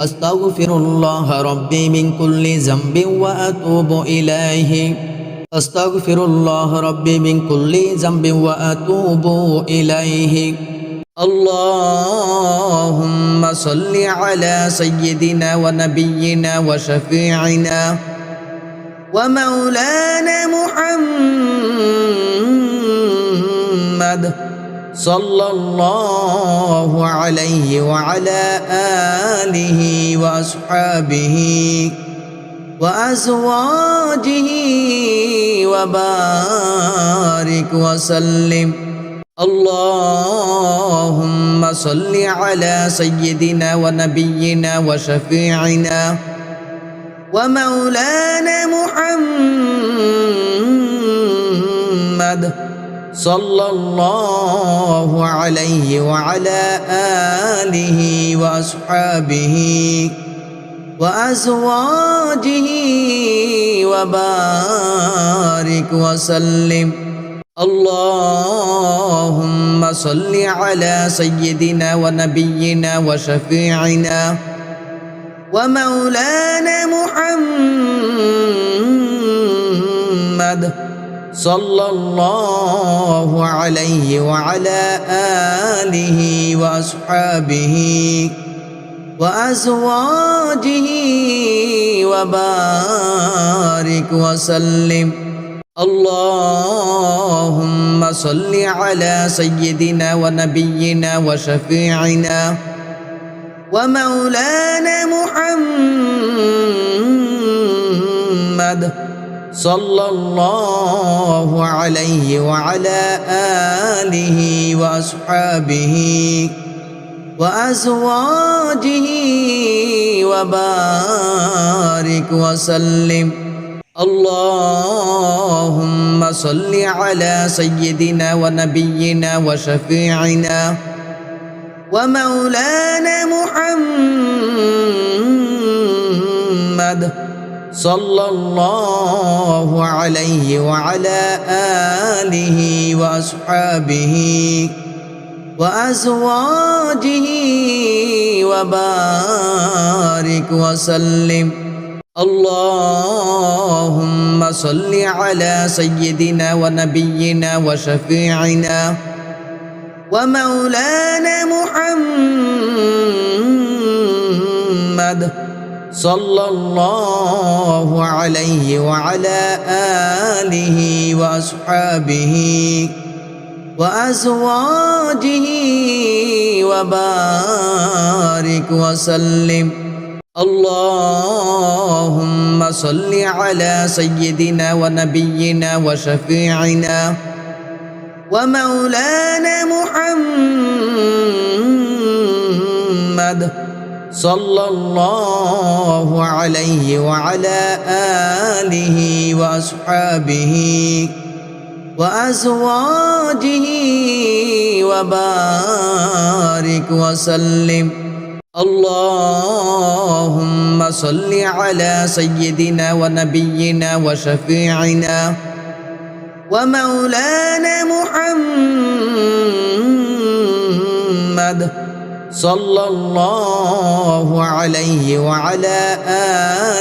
أستغفر الله ربي من كل ذنب وأتوب إليه. أستغفر الله ربي من كل ذنب وأتوب إليه. اللهم صل على سيدنا ونبينا وشفيعنا ومولانا محمد صلى الله عليه وعلى آله وأصحابه وأزواجه وبارك وسلم. اللهم صل على سيدنا ونبينا وشفيعنا ومولانا محمد صلى الله عليه وعلى آله وأصحابه وأزواجه وبارك وسلم. اللهم صل على سيدنا ونبينا وشفيعنا ومولانا محمد صلى الله عليه وعلى آله وأصحابه وأزواجه وبارك وسلم. اللهم صل على سيدنا ونبينا وشفيعنا ومولانا محمد صلى الله عليه وعلى آله وأصحابه وأزواجه وبارك وسلم. اللهم صل على سيدنا ونبينا وشفيعنا ومولانا محمد صلى الله عليه وعلى آله وأصحابه وأزواجه وبارك وسلم. اللهم صل على سيدنا ونبينا وشفيعنا ومولانا محمد صلى الله عليه وعلى آله وأصحابه وأزواجه وبارك وسلم. اللهم صل على سيدنا ونبينا وشفيعنا ومولانا محمد صلى الله عليه وعلى آله وأصحابه وأزواجه وبارك وسلم. اللهم صل على سيدنا ونبينا وشفيعنا ومولانا محمد صلى الله عليه وعلى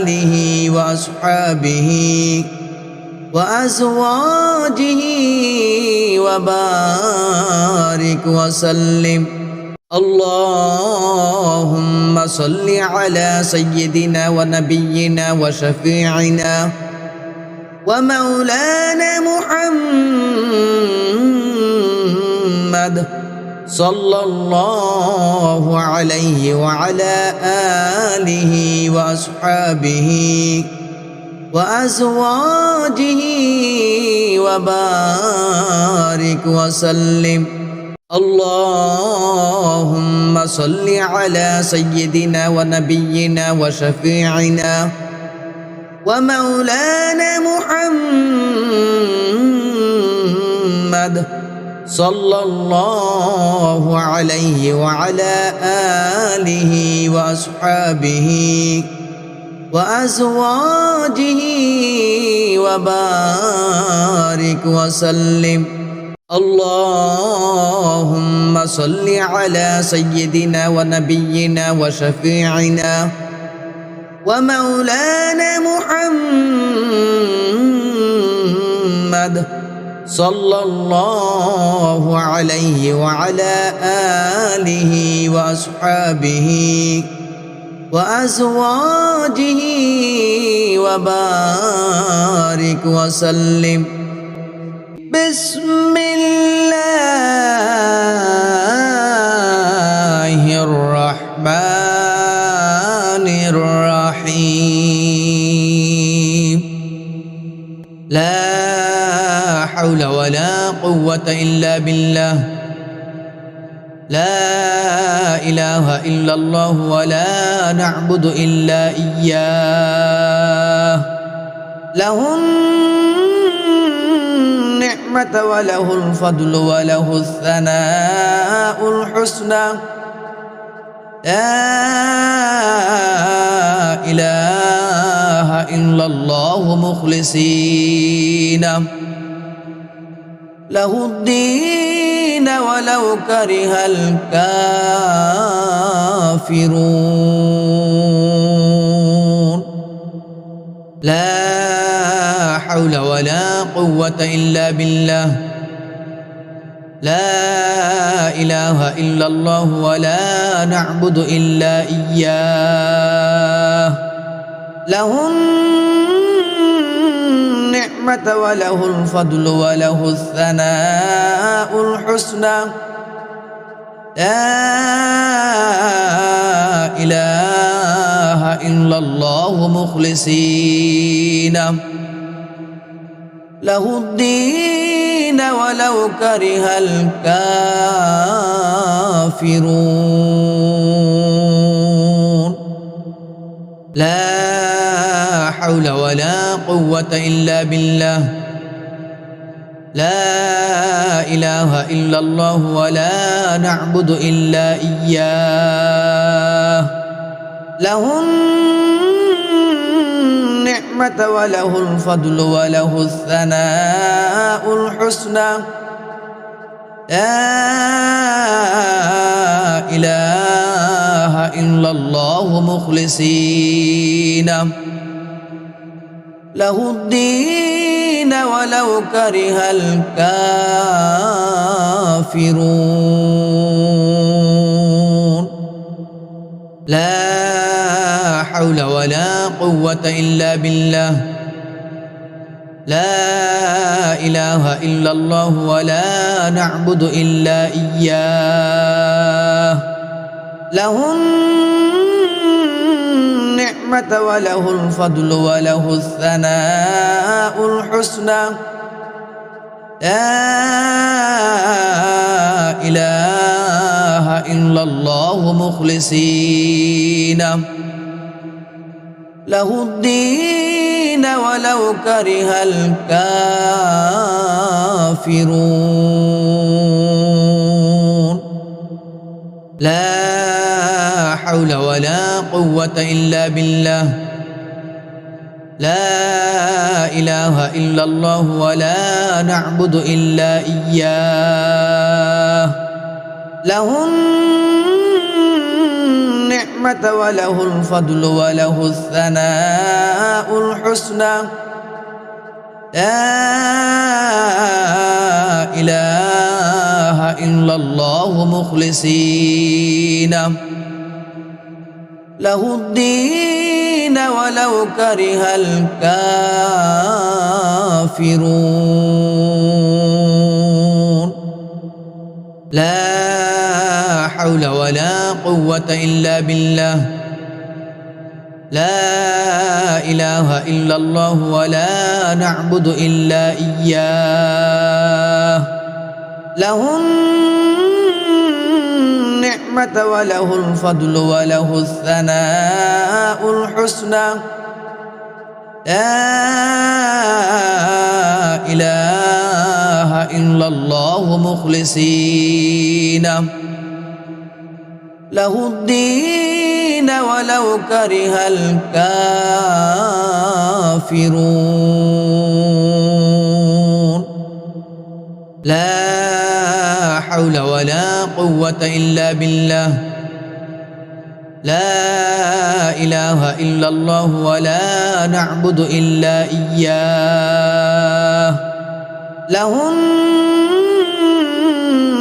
آله وأصحابه وأزواجه وبارك وسلم. اللهم صل على سيدنا ونبينا وشفيعنا ومولانا محمد صلى الله عليه وعلى آله وأصحابه وأزواجه وبارك وسلم. اللهم صل على سيدنا ونبينا وشفيعنا ومولانا محمد صلى الله عليه وعلى آله وأصحابه وأزواجه وبارك وسلم. اللهم صل على سيدنا ونبينا وشفيعنا ومولانا محمد صلى الله عليه وعلى آله وأصحابه وأزواجه وبارك وسلم. بسم قوة إلا بالله. لا إله إلا الله ولا نعبد إلا إياه. له النعمة وله الفضل وله الثناء الحسنى. لا إله إلا الله مخلصين. له الدين ولو كره الكافرون. لا حول ولا قوة إلا بالله. لا إله إلا الله ولا نعبد إلا إياه. له النعمة وله الفضل وله الثناء الحسنى. لا إله إلا الله مخلصين. له الدين ولو كره الكافرون. قوة إلا بالله. لا إله إلا الله ولا نعبد إلا إياه. له النعمة وله الفضل وله الثناء الحسنى. لا إله إلا الله مخلصين. له الدين ولو كره الكافرون. لا حول ولا قوة إلا بالله. لا إله إلا الله ولا نعبد إلا إياه. له النعمة وله الفضل وله الثناء الحسنى. لا إله إلا الله مخلصين. له الدين ولو كره الكافرون. لا حول ولا قوة إلا بالله. لا إله إلا الله ولا نعبد إلا إياه. له النعمة وله الفضل وله الثناء الحسنى. لا إله إلا الله مخلصين. له الدين ولو كره الكافرون. لا حول ولا قوة إلا بالله. لا إله إلا الله ولا نعبد إلا إياه. له النعمة وله الفضل وله الثناء الحسنى. لا إله إلا الله مخلصين. له الدين ولو كره الكافرون. لا حول ولا قوة إلا بالله. لا إله إلا الله ولا نعبد إلا إياه. له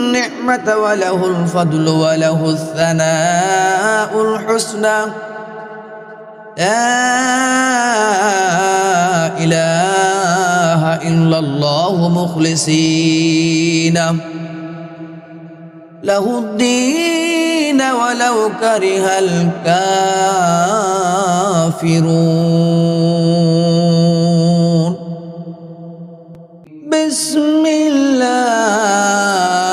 النعمة وله الفضل وله الثناء الحسنى. لا إله إلا الله مخلصين. له الدين ولو كره الكافرون. بسم الله.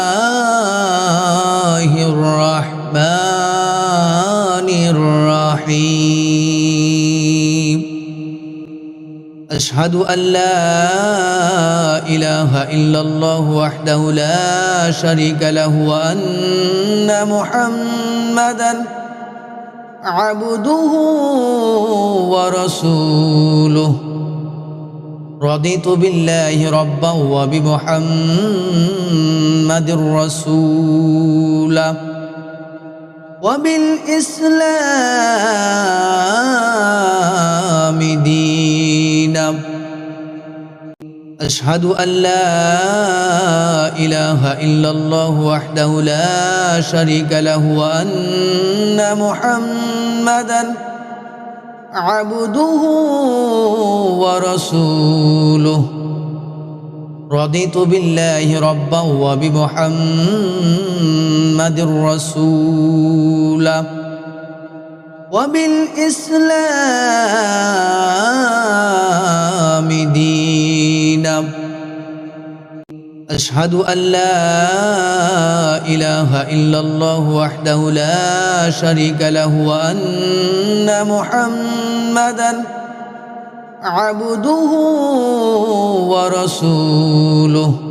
أشهد أن لا إله إلا الله وحده لا شريك له وأن محمدا عبده ورسوله. رضيت بالله ربا وبمحمد رسولا وبالإسلام دينا. أشهد أن لا إله إلا الله وحده لا شريك له وأن محمدا عبده ورسوله. رضيت بالله ربا وبمحمد رسولا. وبالإسلام دينا. أشهد أن لا إله إلا الله وحده لا شريك له وأن محمدا عبده ورسوله.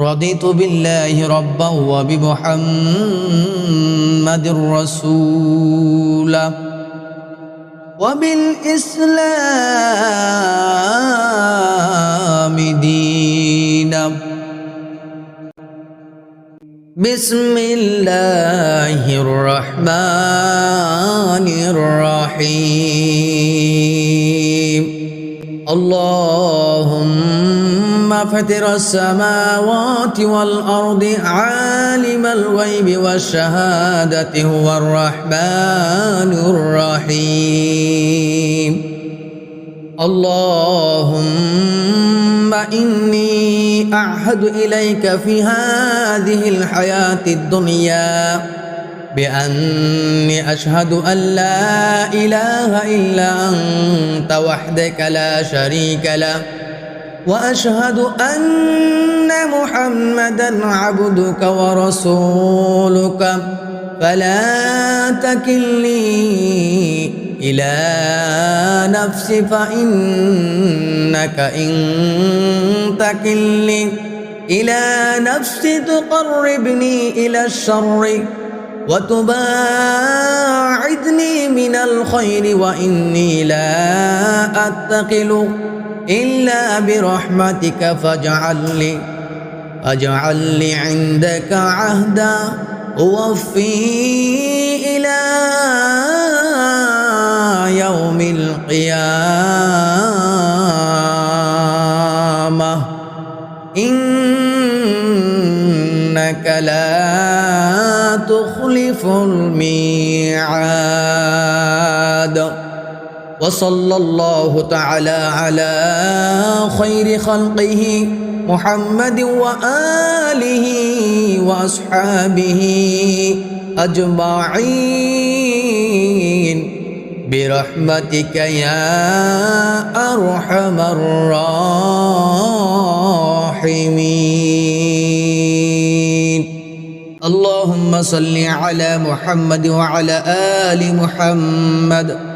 رضيت بالله ربا وبمحمد رسولا وبالإسلام دينا بسم الله الرحمن الرحيم. اللهم فطر السماوات والأرض عالم الغيب والشهادة هو الرحمن الرحيم. اللهم إني أعهد إليك في هذه الحياة الدنيا بأني أشهد أن لا إله إلا أنت وحدك لا شريك له وأشهد أن محمدا عبدك ورسولك. فلا تكلني إلى نفسي فإنك إن تكلني إلى نفسي تقربني إلى الشر وتباعدني من الخير وإني لا أتقل إلا برحمتك فاجعل لي اجعل لي عندك عهدا وفي وصلى الله تعالى على خير خلقه محمد وآله وأصحابه أجمعين. برحمتك يا أرحم الراحمين. اللهم صل على محمد وعلى آل محمد.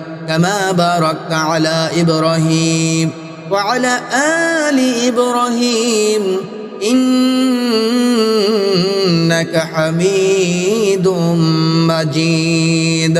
كما باركت على إبراهيم وعلى آل إبراهيم. إنك حميد مجيد.